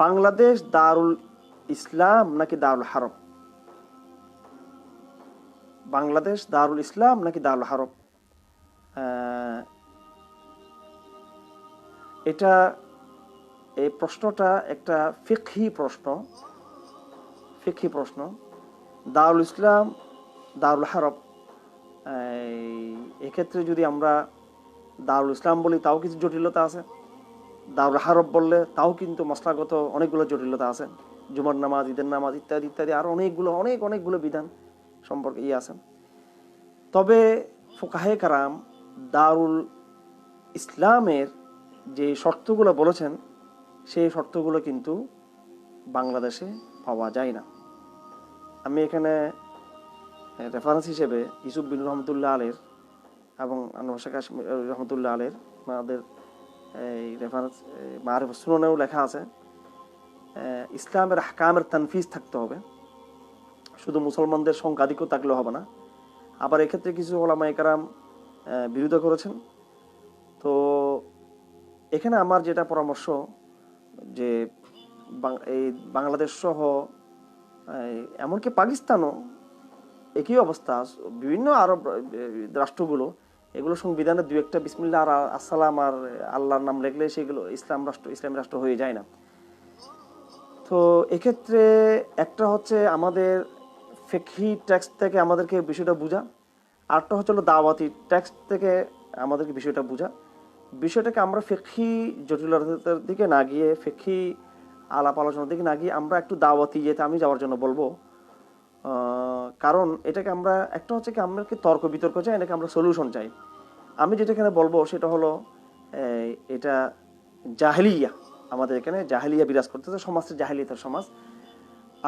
বাংলাদেশ দারুল ইসলাম নাকি দারুল হারব? বাংলাদেশ দারুল ইসলাম নাকি দারুল হারব? এটা, এই প্রশ্নটা একটা ফিকহি প্রশ্ন ফিকহি প্রশ্ন। দারুল ইসলাম, দারুল হারব এক্ষেত্রে যদি আমরা দারুল ইসলাম বলি, তাও কিছু জটিলতা আছে। দারুল হারব বললে তাও কিন্তু মশলাগত অনেকগুলো জটিলতা আছে। জুমার নামাজ, ঈদের নামাজ ইত্যাদি ইত্যাদি, আরও অনেকগুলো, অনেক, অনেকগুলো বিধান সম্পর্কে ইয়ে আছে। তবে ফোকাহে কারাম দারুল ইসলামের যে শর্তগুলো বলেছেন, সেই শর্তগুলো কিন্তু বাংলাদেশে পাওয়া যায় না। আমি এখানে রেফারেন্স হিসেবে ইসুফ বিন রহমতুল্লাহ আলের এবং আনোয়ার শেখ রহমতুল্লাহ আলের, আমাদের এই রেফারেন্স মারিফ সুননেও লেখা আছে। ইসলামের হাকামের তানফিজ থাকতে হবে। শুধু মুসলমানদের সংখ্যাধিক্য থাকলে হবে না। আবার এক্ষেত্রে কিছু ওলামা একরাম আহ, বিরোধিতা করেছেন। তো এখানে আমার যেটা পরামর্শ যে এই বাংলাদেশ সহ এমনকি পাকিস্তানও একই অবস্থা। বিভিন্ন আরব রাষ্ট্রগুলো এগুলো সংবিধানের দু একটা বিসমিল্লা আর আসসালাম আর আল্লাহর নাম লেখলে সেগুলো ইসলাম রাষ্ট্র ইসলাম রাষ্ট্র হয়ে যায় না। তো এক্ষেত্রে একটা হচ্ছে আমাদের ফেকহি ট্যাক্স থেকে আমাদেরকে বিষয়টা বোঝা, আরেকটা হচ্ছে দাওয়াতি ট্যাক্স থেকে আমাদেরকে বিষয়টা বোঝা। বিষয়টাকে আমরা ফেকহি জটিলতার দিকে না গিয়ে, ফেকহি আলাপ আলোচনার দিকে না গিয়ে আমরা একটু দাওয়াতি যেতে আমি যাওয়ার জন্য বলব। কারণ এটাকে আমরা, একটা হচ্ছে কি আমরা কি তর্ক বিতর্ক চাই নাকি আমরা সলিউশন চাই। আমি যেটা এখানে বলব সেটা হলো এটা জাহেলিয়া, আমাদের এখানে জাহেলিয়া বিরাজ করতেছে সমাজটা জাহেলিয়াতের সমাজ।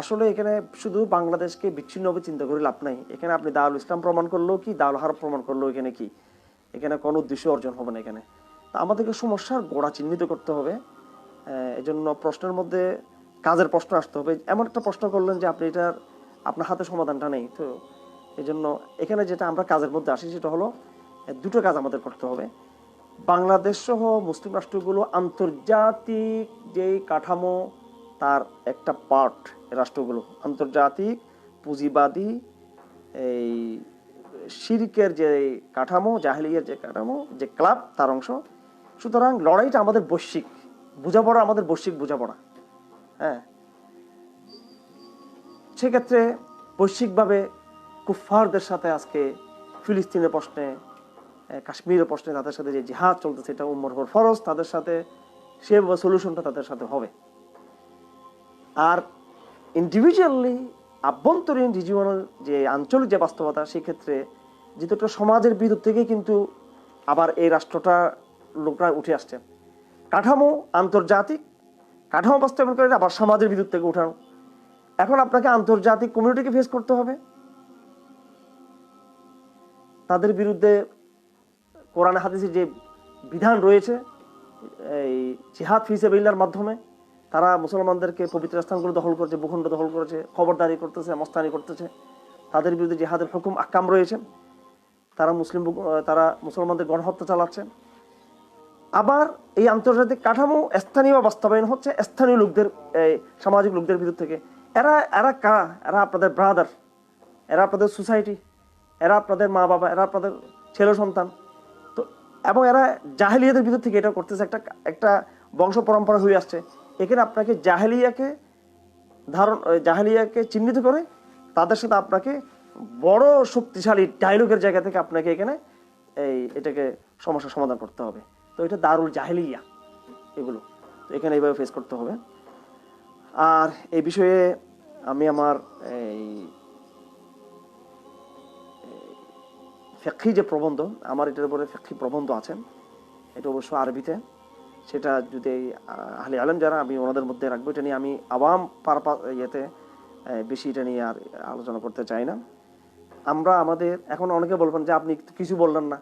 আসলে এখানে শুধু বাংলাদেশকে বিচ্ছিন্নভাবে চিন্তা করে লাভ নাই। এখানে আপনি দাউল ইসলাম প্রমাণ করলেও কি, দাউল হারব প্রমাণ করলেও এখানে কি? এখানে কোনো উদ্দেশ্য অর্জন হবে না এখানে। তা আমাদেরকে সমস্যার গোড়া চিহ্নিত করতে হবে। এজন্য প্রশ্নের মধ্যে কাজের প্রশ্ন আসতে হবে। এমন একটা প্রশ্ন করলেন যে আপনি এটার আপনার হাতে সমাধানটা নেই। তো এই জন্য এখানে যেটা আমরা কাজের মধ্যে আসি সেটা হলো দুটো কাজ আমাদের করতে হবে। বাংলাদেশ সহ মুসলিম রাষ্ট্রগুলো আন্তর্জাতিক যেই কাঠামো, তার একটা পার্ট রাষ্ট্রগুলো। আন্তর্জাতিক, পুঁজিবাদী, এই শিরিকের যে কাঠামো, জাহেলিয়ার যে কাঠামো, যে ক্লাব, তার অংশ। সুতরাং লড়াইটা আমাদের বৈশ্বিক, বোঝাপড়া আমাদের বৈশ্বিক বোঝাপড়া। হ্যাঁ? সেক্ষেত্রে বৈশ্বিকভাবে কুফফারদের সাথে আজকে ফিলিস্তিনের প্রশ্নে কাশ্মীরের প্রশ্নে তাদের সাথে যে জিহাদ চলতেছে, এটা উম্মর হওয়ার ফরজ, তাদের সাথে সে সলিউশনটা তাদের সাথে হবে। আর ইন্ডিভিজুয়ালি আভ্যন্তরীণ রিজিওনাল যে আঞ্চলিক যে বাস্তবতা, সেক্ষেত্রে যেহেতু সমাজের বিদ্যুৎ থেকে কিন্তু আবার এই রাষ্ট্রটা লোকরা উঠে আসছে। কাঠামো আন্তর্জাতিক, কাঠামো বাস্তবায়ন করে আবার সমাজের বিদ্যুৎ থেকে উঠানো। এখন আপনাকে আন্তর্জাতিক কমিউনিটিকে ফেস করতে হবে। তাদের বিরুদ্ধে কোরআন হাদিসে যে বিধান রয়েছে, এই জিহাদ ফিসেবিল্লার মাধ্যমে, তারা মুসলমানদেরকে পবিত্র স্থানগুলো দখল করেছে, ভূখণ্ড দখল করেছে, খবরদারি করতেছে, মস্তানি করতেছে। তাদের বিরুদ্ধে জিহাদের হুকুম, আকাম রয়েছে। তারা মুসলিম তারা মুসলমানদের গণহত্যা চালাচ্ছে। আবার এই আন্তর্জাতিক কাঠামো স্থানীয় বাস্তবায়ন হচ্ছে স্থানীয় লোকদের সামাজিক লোকদের ভিতর থেকে। এরা এরা কারা? এরা আপনাদের ব্রাদার এরা আপনাদের সোসাইটি এরা আপনাদের মা বাবা, এরা আপনাদের ছেলে সন্তান। তো, এবং এরা জাহেলিয়াদের ভিতর থেকে এটা করতেছে, একটা একটা বংশ পরম্পরা হয়ে আসছে। এখানে আপনাকে জাহেলিয়াকে ধারণ জাহেলিয়াকে চিহ্নিত করে তাদের সাথে আপনাকে বড় শক্তিশালী ডায়লগের জায়গা থেকে আপনাকে এখানে এই, এটাকে সমস্যার সমাধান করতে হবে। তো এটা দারুল জাহেলিয়া এগুলো। তো এখানে এইভাবে ফেস করতে হবে। আর এই বিষয়ে আমি আমার, এই ফেক্ষি যে প্রবন্ধ, আমার এটার উপরে ফেক্ষি প্রবন্ধ আছে, এটা অবশ্য আরবিতে, সেটা যদি আহলে আলম যারা, আমি ওনাদের মধ্যে রাখব, এটা নিয়ে আমি আওয়াম পারপা ইয়েতে বেশি এটা নিয়ে আর আলোচনা করতে চাই না। আমরা আমাদের, এখন অনেকে বলবেন যে আপনি কিছু বললেন না।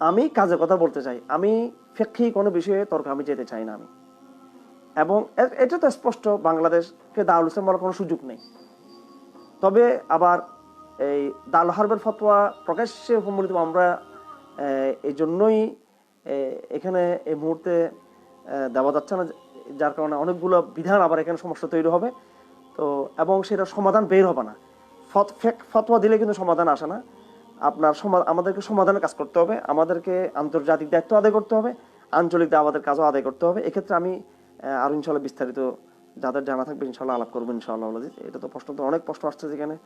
আমি কাজের কথা বলতে চাই। আমি ফেক্ষি কোনো বিষয়ে তর্ক, আমি যেতে চাই না আমি। এবং এটা তো স্পষ্ট, বাংলাদেশকে দারুল ইসলাম বলার কোনো সুযোগ নেই। তবে আবার এই দাল হারবের ফতোয়া প্রকাশ্যে সম্মিলিত, আমরা এই জন্যই এখানে এই মুহূর্তে দেওয়া যাচ্ছে না, যার কারণে অনেকগুলো বিধান আবার এখানে সমস্যা তৈরি হবে। তো, এবং সেটা সমাধান বের হবে না। ফত ফতোয়া দিলে কিন্তু সমাধান আসে না। আপনার আমাদেরকে সমাধানের কাজ করতে হবে। আমাদেরকে আন্তর্জাতিক দায়িত্ব আদায় করতে হবে। আঞ্চলিক দাওয়াতের কাজও আদায় করতে হবে। এক্ষেত্রে আমি আরও ইনশাল্লাহ বিস্তারিত যাদের জানা থাকবে ইনশাল্লাহ আলাপ করব ইনশাল্লাহ। এটা তো প্রশ্ন, তো অনেক প্রশ্ন আসছে যেখানে